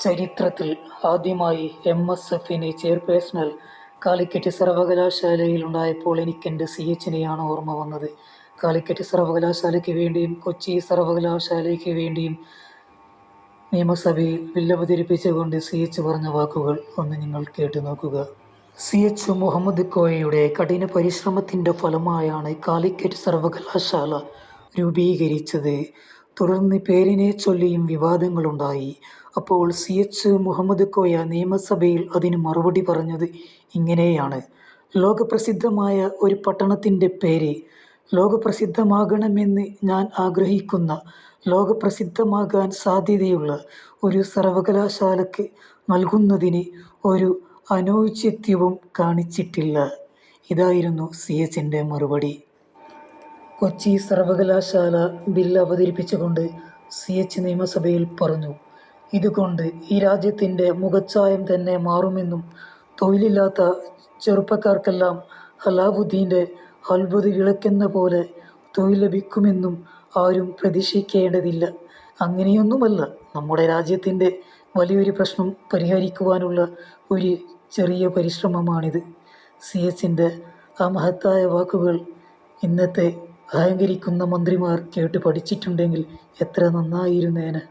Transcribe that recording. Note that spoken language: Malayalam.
ചരിത്രത്തിൽ ആദ്യമായി എം എസ് എഫിന് ചെയർപേഴ്സണൽ കാലിക്കറ്റ് സർവകലാശാലയിലുണ്ടായപ്പോൾ എനിക്കെന്റെ സി എച്ചിനെയാണ് ഓർമ്മ വന്നത്. കാലിക്കറ്റ് സർവകലാശാലയ്ക്ക് വേണ്ടിയും കൊച്ചി സർവകലാശാലയ്ക്ക് വേണ്ടിയും നിയമസഭയിൽ ബില്ലവതരിപ്പിച്ചുകൊണ്ട് സി എച്ച് പറഞ്ഞ വാക്കുകൾ ഒന്ന് നിങ്ങൾ കേട്ടു നോക്കുക. സി എച്ച് മുഹമ്മദ് കോയയുടെ കഠിന പരിശ്രമത്തിന്റെ ഫലമായാണ് കാലിക്കറ്റ് സർവകലാശാല രൂപീകരിച്ചത്. തുടർന്ന് പേരിനെ ചൊല്ലിയും വിവാദങ്ങളുണ്ടായി. അപ്പോൾ സി എച്ച് മുഹമ്മദ് കോയ നിയമസഭയിൽ അതിന് മറുപടി പറഞ്ഞത് ഇങ്ങനെയാണ്. ലോകപ്രസിദ്ധമായ ഒരു പട്ടണത്തിന്റെ പേര് ലോകപ്രസിദ്ധമാകണമെന്ന് ഞാൻ ആഗ്രഹിക്കുന്ന ലോകപ്രസിദ്ധമാകാൻ സാധ്യതയുള്ള ഒരു സർവകലാശാലക്ക് നൽകുന്നതിന് ഒരു അനൗചിത്യവും കാണിച്ചിട്ടില്ല. ഇതായിരുന്നു സി എച്ചിന്റെ മറുപടി. കൊച്ചി സർവകലാശാല ബിൽ അവതരിപ്പിച്ചുകൊണ്ട് സി എച്ച് നിയമസഭയിൽ പറഞ്ഞു. ഇതുകൊണ്ട് ഈ രാജ്യത്തിന്റെ മുഖച്ഛായം തന്നെ മാറുമെന്നും തൊഴിലില്ലാത്ത ചെറുപ്പക്കാർക്കെല്ലാം അലാവുദ്ദീന്റെ അത്ഭുത വിളക്കെന്ന പോലെ തൊഴിൽ ലഭിക്കുമെന്നും ആരും പ്രതീക്ഷിക്കേണ്ടതില്ല. അങ്ങനെയൊന്നുമല്ല നമ്മുടെ രാജ്യത്തിന്റെ വലിയൊരു പ്രശ്നം പരിഹരിക്കുവാനുള്ള ഒരു ചെറിയ പരിശ്രമമാണിത്. സി എച്ചിന്റെ ആ മഹത്തായ വാക്കുകൾ ഇന്നത്തെ അഹങ്കരിക്കുന്ന മന്ത്രിമാർ കേട്ട് പഠിച്ചിട്ടുണ്ടെങ്കിൽ എത്ര നന്നായിരുന്നേനെ.